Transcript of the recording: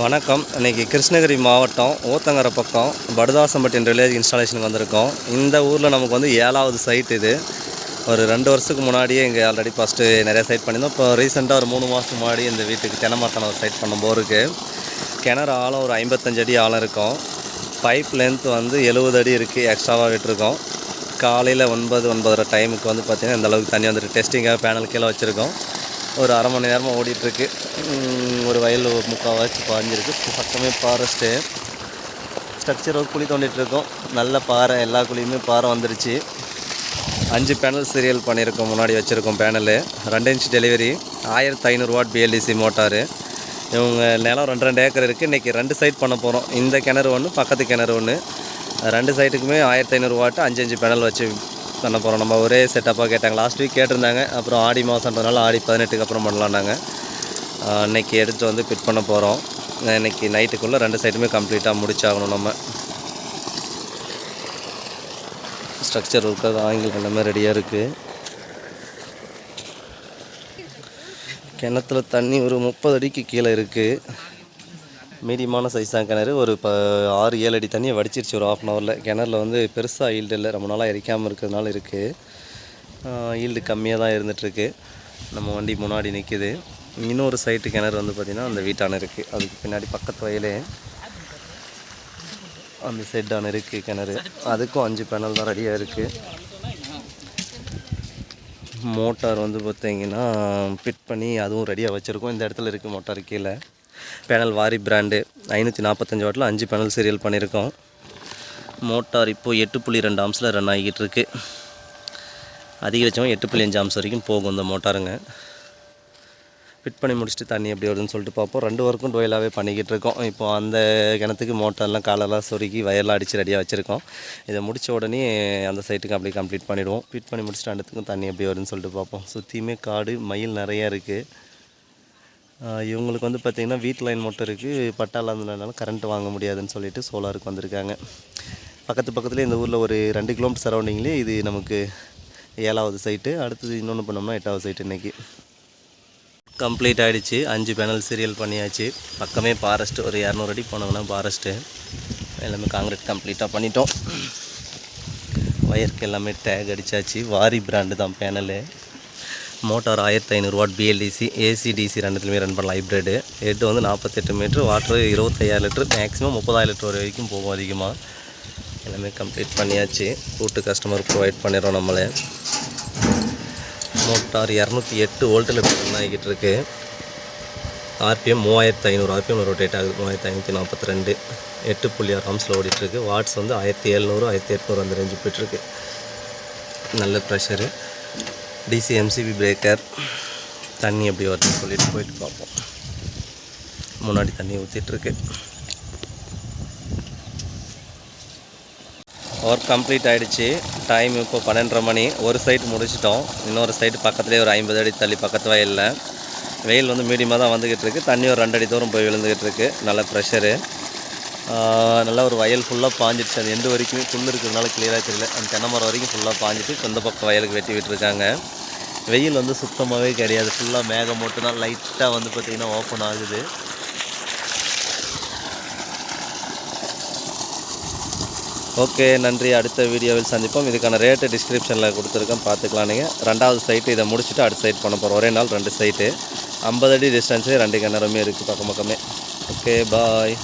வணக்கம். இன்றைக்கி கிருஷ்ணகிரி மாவட்டம் ஊத்தங்கரை பக்கம் படுதாசம்பட்டின் வில்லேஜ் இன்ஸ்டாலேஷனுக்கு வந்திருக்கோம். இந்த ஊரில் நமக்கு வந்து ஏழாவது சைட் இது. ஒரு ரெண்டு வருஷத்துக்கு முன்னாடியே இங்கே ஆல்ரெடி ஃபஸ்ட்டு நிறைய சைட் பண்ணியிருந்தோம். இப்போ ரீசெண்டாக ஒரு மூணு மாதம் முன்னாடி இந்த வீட்டுக்கு தென்னமரத்தான ஒரு சைட் பண்ண போருக்கு கிணறு ஆழம் ஒரு ஐம்பத்தஞ்சு அடி ஆழம் இருக்கும். பைப் லென்த் வந்து எழுபது அடி இருக்குது எக்ஸ்ட்ராவாக விட்டுருக்கோம். காலையில் ஒன்பது ஒன்பதரை டைமுக்கு வந்து பார்த்திங்கன்னா இந்த அளவுக்கு தண்ணி வந்துட்டு டெஸ்டிங்காக பேனல் கீழே வச்சுருக்கோம். ஒரு அரை மணி நேரமாக ஓடிட்டுருக்கு. ஒரு வயல் ஒரு பாஞ்சிருக்கு. பக்கமே ஃபாரஸ்ட்டு ஸ்ட்ரக்சர் குழி தோண்டிகிட்ருக்கோம் நல்ல பாறை எல்லா குழியுமே பாறை வந்துருச்சு. அஞ்சு பேனல் சீரியல் பண்ணியிருக்கோம் முன்னாடி வச்சுருக்கோம் பேனலு ரெண்டு இன்ச் டெலிவரி ஆயிரத்தி ஐநூறு வாட் பிஎல்டிசி மோட்டாரு. இவங்க நிலம் ரெண்டு ரெண்டு ஏக்கர் இருக்குது இன்றைக்கி ரெண்டு சைட் பண்ண போகிறோம் இந்த கிணறு ஒன்று பக்கத்து கிணறு ஒன்று ரெண்டு சைட்டுக்குமே ஆயிரத்தி ஐநூறு வாட்டு அஞ்சு அஞ்சு பேனல் வச்சு பண்ண போகிறோம் நம்ம ஒரே செட்டப்பாக கேட்டாங்க. லாஸ்ட் வீக் கேட்டிருந்தாங்க. அப்புறம் ஆடி மாதன்றதுனால ஆடி பதினெட்டுக்கு அப்புறம் பண்ணலான்னாங்க இன்றைக்கி எடுத்து வந்து ஃபிட் பண்ண போகிறோம் இன்றைக்கி நைட்டுக்குள்ளே ரெண்டு சைடுமே கம்ப்ளீட்டாக முடிச்சாகணும் நம்ம. ஸ்ட்ரக்சர் ஒர்க்காக ஆங்கிள் எல்லாமே ரெடியாக இருக்குது கிணத்துல தண்ணி ஒரு முப்பது அடிக்கு கீழே இருக்குது மீடியமான சைஸ் தான் கிணறு. ஒரு இப்போ ஆறு ஏழு அடி தண்ணியை வடிச்சிருச்சு ஒரு ஆஃப் அன் ஹவரில் கிணறுல வந்து பெருசாக ஈல்டு இல்லை. ரொம்ப நாளாக எரிக்காமல் இருக்கிறதுனால இருக்குது ஈல்டு கம்மியாக தான் இருந்துகிட்ருக்கு நம்ம வண்டி முன்னாடி நிற்கிது இன்னொரு சைட்டு கிணறு வந்து பார்த்திங்கன்னா அந்த வீட்டான இருக்குது அதுக்கு பின்னாடி பக்கத்து வயலே அந்த செட்டான இருக்குது கிணறு. அதுக்கும் அஞ்சு பேனல் தான் ரெடியாக இருக்குது மோட்டார் வந்து பார்த்திங்கன்னா ஃபிட் பண்ணி அதுவும் ரெடியாக வச்சுருக்கோம். இந்த இடத்துல இருக்குது மோட்டார் கீழே. பேனல் வாரி பிராண்டு. ஐநூற்றி நாற்பத்தஞ்சு வாட்டில் அஞ்சு பேனல் சீரியல் பண்ணியிருக்கோம். மோட்டார் இப்போது எட்டு புள்ளி ரெண்டு ஆம்ஸில் ரன் ஆகிக்கிட்டு இருக்கு அதிகபட்சமாக எட்டு புள்ளி அஞ்சு ஆம்ஸ் வரைக்கும் போகும் இந்த மோட்டாருங்க. ஃபிட் பண்ணி முடிச்சுட்டு தண்ணி எப்படி வருதுன்னு சொல்லிட்டு பார்ப்போம். ரெண்டு ஒர்க்கும் டொயலாகவே பண்ணிக்கிட்டு இருக்கோம் இப்போ அந்த கிணத்துக்கு மோட்டார்லாம் காலெல்லாம் சொருக்கி வயர்லாம் அடித்து ரெடியாக வச்சுருக்கோம். இதை முடித்த உடனே அந்த சைட்டுக்கு அப்படியே கம்ப்ளீட் பண்ணிவிடுவோம் ஃபிட் பண்ணி முடிச்சுட்டு அடுத்துக்கும் தண்ணி எப்படி வருதுன்னு சொல்லிட்டு பார்ப்போம். சுற்றியுமே காடு மயில் நிறையா இருக்குது இவங்களுக்கு வந்து பார்த்திங்கன்னா வீட் லைன் மட்டும் இருக்குது பட்டா இருந்ததுனால கரண்ட் வாங்க முடியாதுன்னு சொல்லிட்டு சோலாருக்கு வந்திருக்காங்க. பக்கத்து பக்கத்துலேயே இந்த ஊரில் ஒரு ரெண்டு கிலோமீட்டர் சரௌண்டிங்லேயே இது நமக்கு ஏழாவது சைட்டு அடுத்தது இன்னொன்று பண்ணோம்னா எட்டாவது சைட்டு இன்றைக்கி கம்ப்ளீட் ஆகிடுச்சு அஞ்சு பேனல் சீரியல் பண்ணியாச்சு. பக்கமே ஃபாரஸ்ட் ஒரு இரநூறு அடி போனோம்னா ஃபாரஸ்ட்டு எல்லாமே காங்கிரீட் கம்ப்ளீட்டாக பண்ணிட்டோம். ஒயருக்கு எல்லாமே டேக் அடித்தாச்சு வாரி பிராண்டு தான் பேனலு மோட்டார் ஆயிரத்தி ஐநூறு வாட் பிஎல்டிசி ஏசிடிசி ரெண்டுத்துலையுமே ரன் பண்ணலாம் ஹைப்ரிடு ஹெட் வந்து நாற்பத்தெட்டு மீட்ரு வாட்ரு இருபத்தையாயிரம் லிட்ரு மேக்ஸிமம் முப்பதாயிரம் லிட்டர் வரைக்கும் போகும் அதிகமாக எல்லாமே கம்ப்ளீட் பண்ணியாச்சு. கூட்டு கஸ்டமர் ப்ரொவைட் பண்ணிடுறோம் நம்மளே. மோட்டார் இரநூத்தி எட்டு வோல்ட்டில் ரன் ஆகிக்கிட்டு இருக்கு ஆர்பிஎம் மூவாயிரத்து ஐநூறு ஆர்பிஎம் ரொட்டேட் ஆகுது. மூவாயிரத்து ஐநூற்றி நாற்பத்தி ரெண்டு. எட்டு புள்ளி ஆறு ஆம்ஸில் ஓடிட்டுருக்கு வாட்ஸ் வந்து ஆயிரத்தி எழுநூறு ஆயிரத்தி எட்நூறு அந்த ரேஞ்சு போயிட்டுருக்கு நல்ல ப்ரெஷரு டிசி எம்சிபி பிரேக்கர். தண்ணி எப்படி வருதுன்னு சொல்லிட்டு போயிட்டு பார்ப்போம். முன்னாடி தண்ணி ஊற்றிட்டுருக்கு ஒர்க் கம்ப்ளீட் ஆகிடுச்சு டைம் இப்போ பன்னெண்டரை மணி. ஒரு சைடு முடிச்சிட்டோம். இன்னொரு சைடு பக்கத்துலேயே ஒரு ஐம்பது அடி தள்ளி பக்கத்து இல்லை. வெயில் வந்து மீடியமாக தான் வந்துக்கிட்டு இருக்குது தண்ணி ஒரு ரெண்டு அடி தூரம் போய் விழுந்துக்கிட்டு இருக்குது நல்ல ப்ரெஷரு நல்ல ஒரு வயல் ஃபுல்லாக பாஞ்சிடுச்சு. அது எந்த வரைக்குமே புல் இருக்கிறதுனால கிளியராக தெரியல. அந்த தென்னை மரம் வரைக்கும் ஃபுல்லாக பாஞ்சிட்டு சொந்த பக்கம் வயலுக்கு வெட்டி விட்டுருக்காங்க. வெயில் வந்து சுத்தமாகவே கிடையாது. ஃபுல்லாக மேகம் மட்டும் தான் லைட்டாக வந்து பார்த்திங்கன்னா ஓப்பன் ஆகுது. ஓகே நன்றி. அடுத்த வீடியோவில் சந்திப்போம். இதுக்கான ரேட்டு டிஸ்கிரிப்ஷனில் கொடுத்துருக்கேன். பார்த்துக்கலாம் நீங்கள் ரெண்டாவது சைட்டு இதை முடிச்சுட்டு அடுத்த சைட் பண்ண போகிறோம் ஒரே நாள் ரெண்டு சைட்டு ஐம்பது அடி டிஸ்டன்ஸு ரெண்டு கிணறுமே இருக்குது பக்கம் பக்கமே. Okay bye